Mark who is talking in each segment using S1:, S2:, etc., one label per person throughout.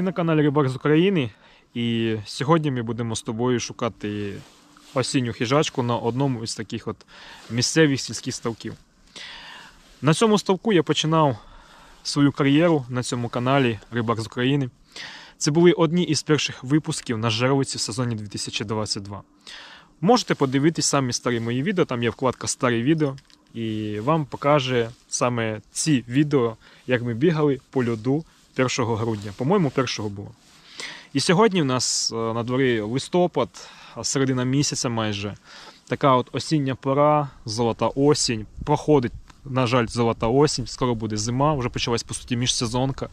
S1: Ти на каналі Рибак з України, і сьогодні ми будемо з тобою шукати осінню хижачку на одному із таких от місцевих сільських ставків. На цьому ставку я починав свою кар'єру на цьому каналі Рибак з України. Це були одні із перших випусків на Жеровиці в сезоні 2022. Можете подивитись самі старі мої відео, там є вкладка Старі відео, і вам покаже саме ці відео, як ми бігали по льоду 1 грудня. По-моєму, 1 було. І сьогодні в нас е, на дворі листопад, середина місяця майже. Така от осіння пора, золота осінь. Проходить, на жаль, золота осінь, скоро буде зима, вже почалась по суті міжсезонка.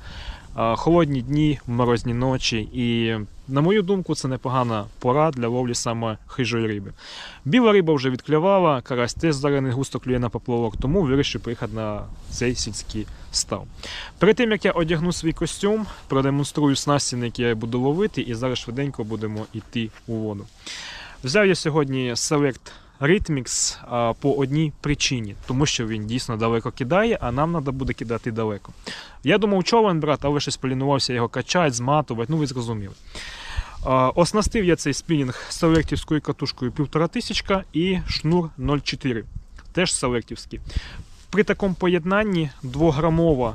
S1: Холодні дні, морозні ночі. І, на мою думку, це непогана пора для ловлі саме хижої риби. Біла риба вже відклювала, карась теж зараз не густо клює на поплавок, тому вирішив приїхати на цей сільський став. Перед тим як я одягну свій костюм, продемонструю снасті, на які я буду ловити, і зараз швиденько будемо йти у воду. Взяв я сьогодні Select Rhythmix по одній причині, тому що він дійсно далеко кидає, а нам треба буде кидати далеко. Я думав човен брати, але щось полінувався його качати, зматувати, ну ви зрозуміли. Оснастив я цей спінінг селектівською катушкою 1500 і шнур 0,4. Теж селектівський. При такому поєднанні 2-грамова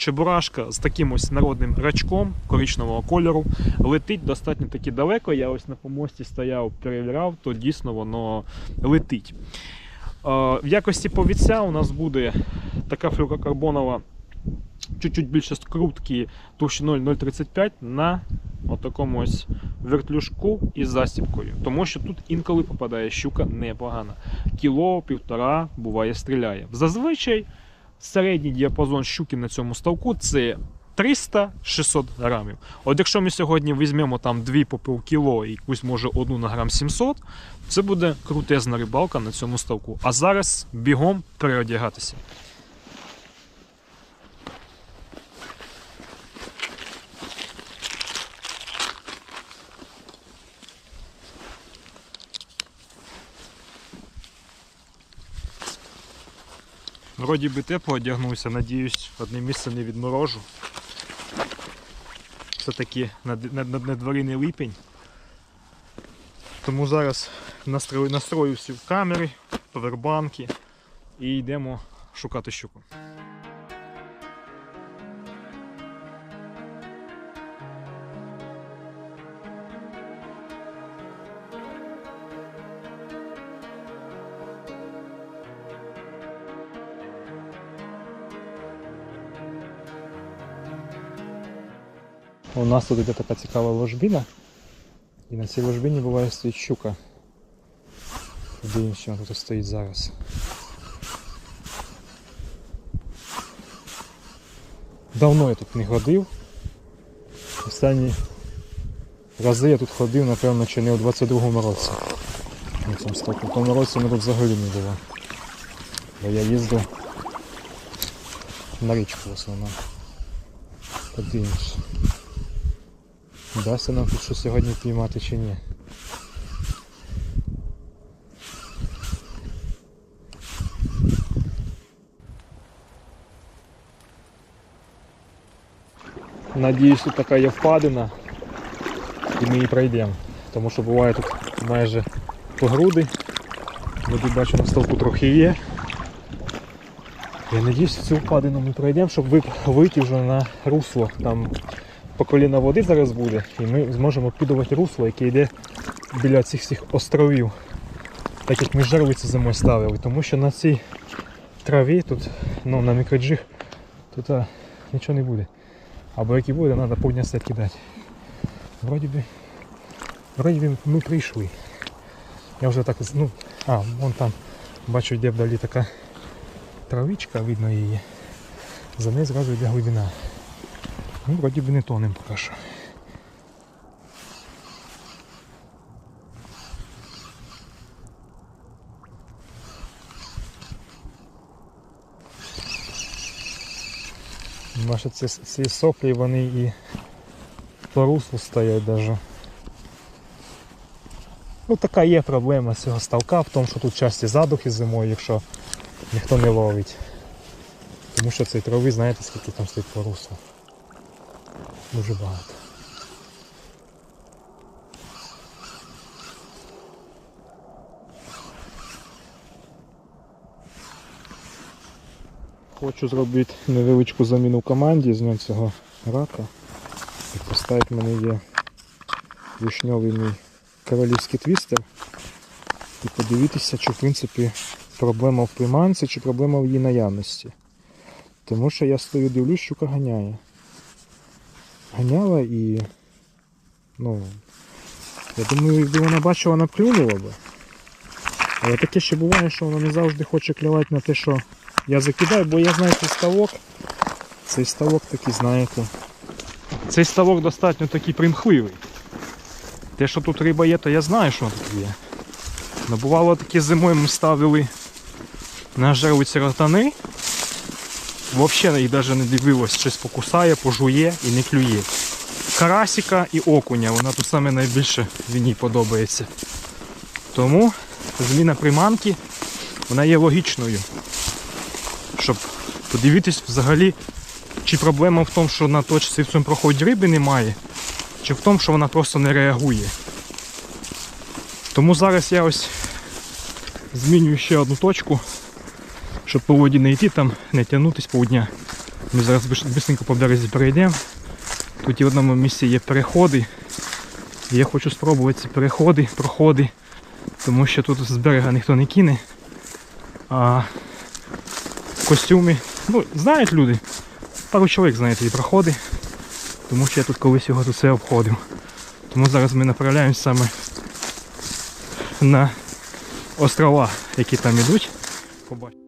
S1: чебурашка з таким ось народним рачком коричневого кольору летить достатньо таки далеко. Я ось на помості стояв, перевіряв, то дійсно воно летить. Е, В якості повіця у нас буде така флюрокарбонова, чуть-чуть більше скрутки товщиною 0,35 на отакому ось вертлюжку із засібкою. Тому що тут інколи попадає щука непогана. Кіло, півтора буває стріляє. Зазвичай середній діапазон щуки на цьому ставку це 300-600 грамів. От якщо ми сьогодні візьмемо там дві по пів кіло і якусь може одну на грам 700, це буде крутезна рибалка на цьому ставку. А зараз бігом переодягатися. Вроді би тепло одягнувся, надіюсь, одне місце не відморожу. Все-таки на, на, на, на дворі не липень. Тому зараз настрою, всі камери, повербанки і йдемо шукати щуку. У нас тут іде така цікава ложбина. І на цій ложбині буває стоїть щука. Подивимось, що вона тут стоїть зараз. Давно я тут не ходив. Останні рази я тут ходив, напевно, чи не у 22-му році. На цьому тому році ми тут взагалі не було. Бо я їздив на річку в основному. Подивимось. Вдасться нам тут що сьогодні піймати чи ні. Надіюсь, тут така є впадина і ми її пройдемо. Тому що буває тут майже по груди. Води бачу на стовпу трохи є. Я надіюсь, цю впадину ми пройдемо, щоб ви- вийти вже на русло. Там по коліна води зараз буде, і ми зможемо підувати русло, яке йде біля цих всіх островів, так як ми жервиці зимою ставили, тому що на цій траві тут, ну на мікроджиг, тут а, нічого не буде. Або як і буде, треба повні сет кидати. Вроді би, вроді би ми прийшли. Я вже так, ну, а, вон там, бачу, йде вдалі така травичка, видно її. За нею зразу йде глибина. Ну, вроді би не тонем поки що. Бачу, ці, ці соплі вони і по руслу стоять даже. Ну така є проблема цього ставка в тому, що тут часті задухи зимою, якщо ніхто не ловить. Тому що цей трави, знаєте, скільки там стоїть по руслу. Дуже багато. Хочу зробити невеличку заміну в команді, нього цього рака і поставити мене є вишньовий мій королівський твістер і подивитися, чи в принципі проблема в приманці, чи проблема в її наявності. Тому що я стою дивлюсь, щука ганяє. Ганяла і. Ну. Я думаю, якби вона бачила, вона б клюнула би. Але таке ще буває, що вона не завжди хоче клювати на те, що я закидаю, бо я знаю цей ставок. Цей ставок такий, знаєте. Цей ставок достатньо такий примхливий. Те, що тут риба є, то я знаю, що тут є. Но бувало таке зимою ми ставили на жерлиці ротани. Взагалі їх навіть не дивилось, щось покусає, пожує і не клює. Карасика і окуня, вона тут саме найбільше мені подобається. Тому зміна приманки вона є логічною. Щоб подивитись взагалі, чи проблема в тому, що на точці в цьому проході риби немає, чи в тому, що вона просто не реагує. Тому зараз я ось змінюю ще одну точку, щоб по воді не йти там, не тягнутись повдня. Ми зараз швидко по березі перейдемо. Тут і в одному місці є переходи. І я хочу спробувати ці переходи, проходи, тому що тут з берега ніхто не кине. А костюми, ну, знають люди. Пару чоловік знає ці проходи, тому що я тут колись його тут все обходив. Тому зараз ми направляємось саме на острова, які там ідуть. Побачимо.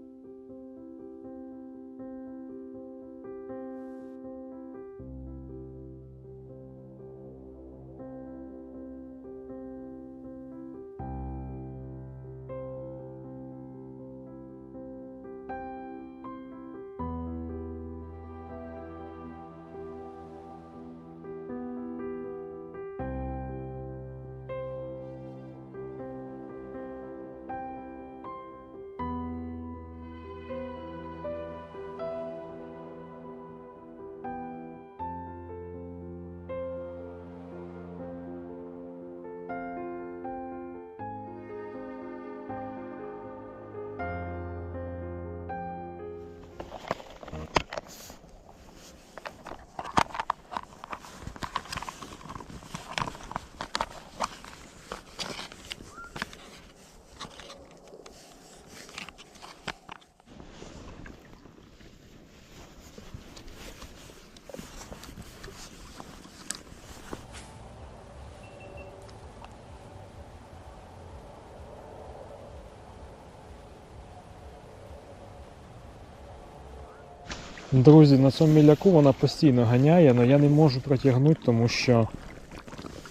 S1: Друзі, на цьому міляку вона постійно ганяє, але я не можу протягнути, тому що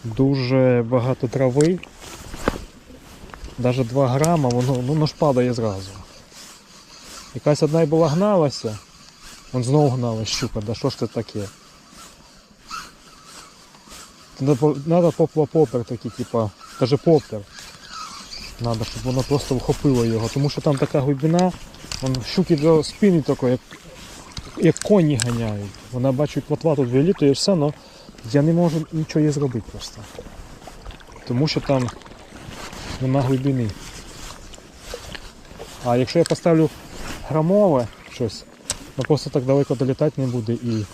S1: дуже багато трави. Навіть 2 грама, воно, ну, воно ж падає зразу. Якась одна й була гналася, вон знову гналась щука, да що ж це таке? Треба попер такий, типа, даже попер. Надо, щоб воно просто вхопило його, тому що там така глибина, вон щуки до спини тако, як як коні ганяють. Вона бачить плотва тут вилітує все, але я не можу нічого їй зробити просто. Тому що там нема глибини. А якщо я поставлю грамове щось, ну просто так далеко долітати не буде і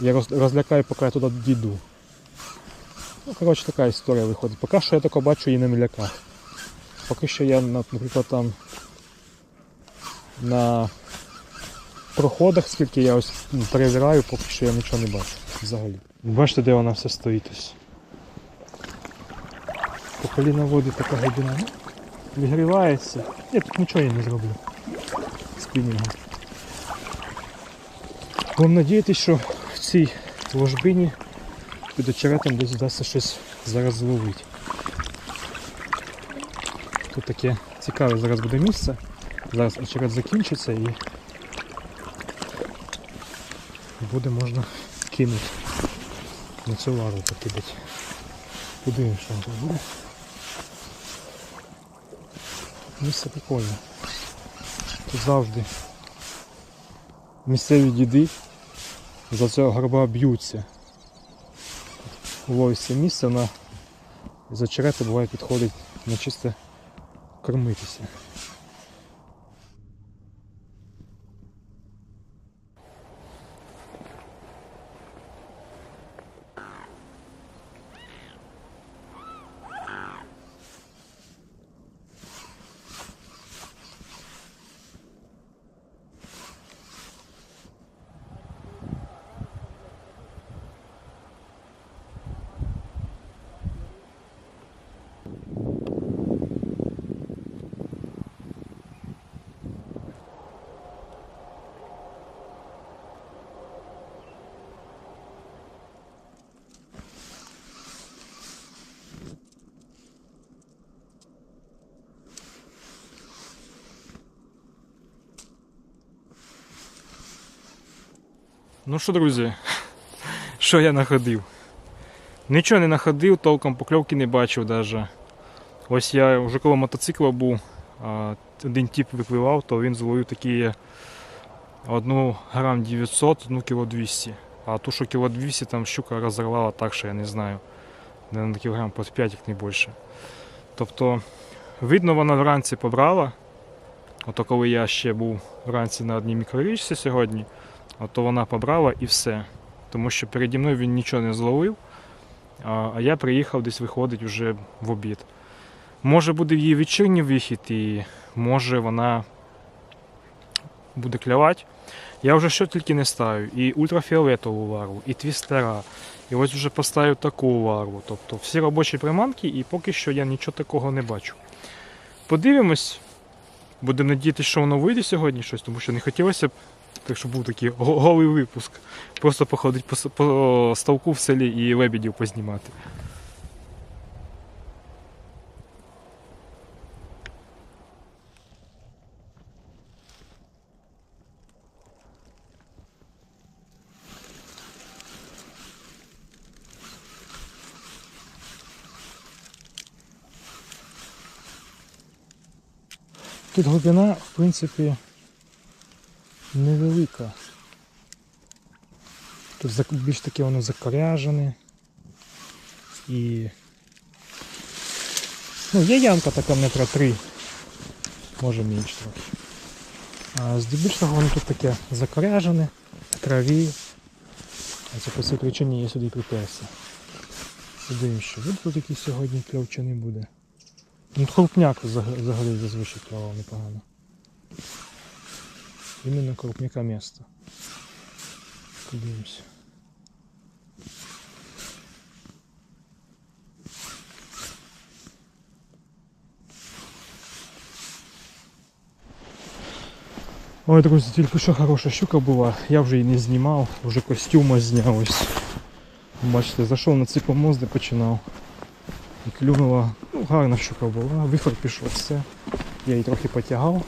S1: я розлякаю, поки я туди дійду. Ну, коротше, така історія виходить. Поки що я тільки бачу її на міляках. Поки що я, наприклад, там на проходах, скільки я ось перевіряю, поки що я нічого не бачу взагалі. Бачите, де вона все стоїть ось. По коліна води така глибина. Ну, Відгрівається. Я тут нічого я не зроблю. Спінінгом. Будемо надіятися, що в цій ложбині під очеретом десь вдасться щось зараз зловити. Тут таке цікаве зараз буде місце. Зараз очерет закінчиться і буде можна кинути на цю лару покидати. Подивимось, що тут буде. Місце прикольне. Тут завжди місцеві діди за цього горба б'ються. Ловить це місце на з очерету буває підходить на чисте кормитися. Ну що, друзі, що я находив? Нічого не находив, толком покльовки не бачив даже. Ось я вже коло мотоцикла був, один тип випливав, то він зловив такі одну грам 900, одну кіло 200. А ту, що кіло 200, там щука розірвала так, що я не знаю. На кілограм по 5, як не більше. Тобто, видно, вона вранці побрала. Ото коли я ще був вранці на одній мікрорічці сьогодні, ото вона побрала і все. Тому що переді мною він нічого не зловив, а я приїхав десь виходить вже в обід. Може буде її вечірній вихід, і може вона буде клявати. Я вже що тільки не ставив. І ультрафіолетову варву, і твістера. І ось вже поставив таку варву. Тобто всі робочі приманки, і поки що я нічого такого не бачу. Подивимось. Будемо надіятися, що воно вийде сьогодні щось, тому що не хотілося б, так щоб був такий голий випуск. Просто походить по, по ставку в селі і лебедів познімати. Тут глибина, в принципі, невелика. Тут більш таке воно закоряжене. І. Ну, є ямка така метра три. Може менше трохи. А здебільшого воно тут таке закоряжене, траві. А це по цій причині я сюди приперся. Подивимось, що буде тут якийсь сьогодні кльов чи не буде. Ну, крупняк взаг- взагалі зазвичай клював непогано. Іменно крупняка місто. Подивимось. Ой, друзі, тільки що хороша щука була, я вже її не знімав, вже костюма зняв. Бачите, зайшов на цей помост, де починав. І клюнула, ну гарна щука була, вихор пішов, все. Я її трохи потягав.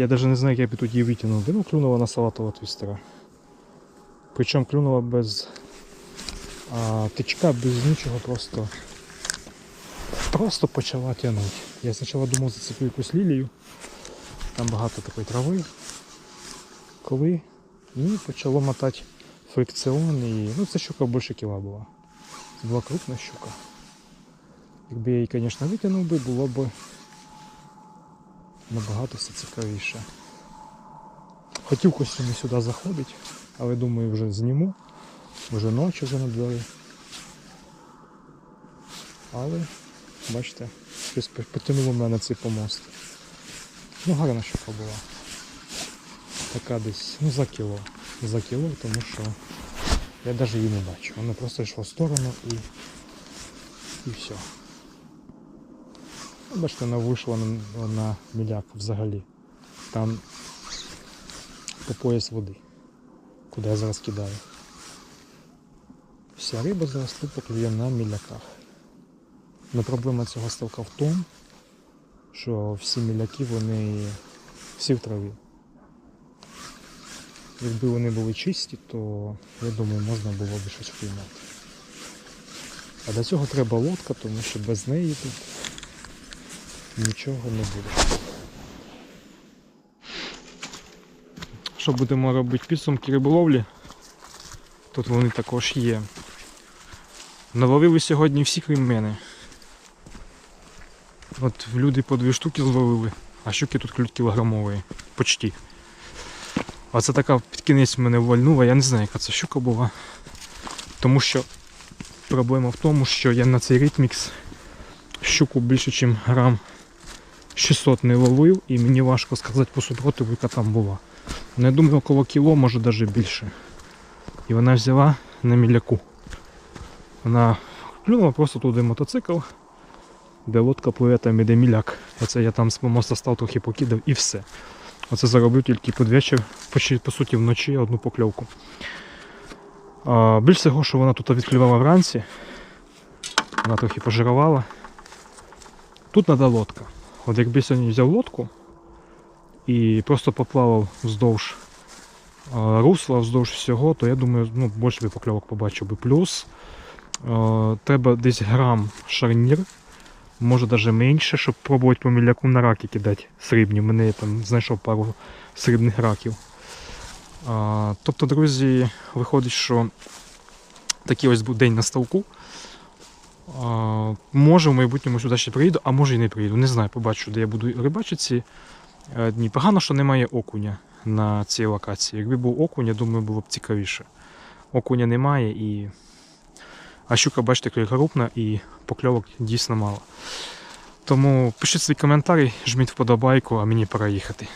S1: Я навіть не знаю, як я б тут її витягнув. Ну, клюнула на салатового твістера. Причому клюнула без а, тичка, без нічого, просто просто почала тягнути. Я спочатку думав зацеплю якусь лілію. Там багато такої трави. Коли і почало мотати фрикціон і ну це щука більше кіла була. Це була крупна щука. Якби я її, звісно, витягнув би, було б набагато все цікавіше. Хотів костюми сюди заходити, але думаю вже зніму. Вже ночі вже на. Але, бачите, щось по- потягнуло мене цей помост. Ну гарна щука була. Така десь, ну за кіло. За кіло, тому що я навіть її не бачу. Вона просто йшла в сторону і, і все. Ну, Бачите, вона вийшла на, на міляк взагалі. Там по пояс води, куди я зараз кидаю. Вся риба зараз тупо клює на міляках. Но проблема цього ставка в тому, що всі міляки вони всі в траві. Якби вони були чисті, то я думаю, можна було б щось впіймати. А для цього треба лодка, тому що без неї тут нічого не буде. Що будемо робити підсумки риболовлі? Тут вони також є. Наловили сьогодні всі крім мене. От люди по дві штуки зловили, а щуки тут клють кілограмові. Почти. А це така під кінець мене вальнула, я не знаю, яка це щука була. Тому що проблема в тому, що я на цей ритмікс щуку більше, ніж грам 600 не ловив, і мені важко сказати по супротиву, яка там була. Ну, я думаю, около кіло, може навіть більше. І вона взяла на міляку. Вона клюнула просто туди мотоцикл, де лодка пливе там іде міляк. Оце я там з помоста став трохи покидав і все. Оце заробив тільки під вечір, по суті вночі одну покльовку. А, більш всього, що вона тут відклювала вранці, вона трохи пожирувала. Тут треба лодка. От якби сьогодні взяв лодку і просто поплавав вздовж русла вздовж всього, то я думаю, ну, більше би покльовок побачив би. Плюс треба десь грам шарнір, може навіть менше, щоб пробувати по міляку на раки кидати срібні. Мене я там знайшов пару срібних раків. Тобто, друзі, виходить, що такий ось був день на ставку. Може в майбутньому сюди ще приїду, а може і не приїду. Не знаю, побачу, де я буду рибачити ці е, дні. Погано, що немає окуня на цій локації. Якби був окунь, я думаю, було б цікавіше. Окуня немає і. А щука, бачите, крупна і покльовок дійсно мало. Тому пишіть свій коментарі, жміть вподобайку, а мені пора їхати.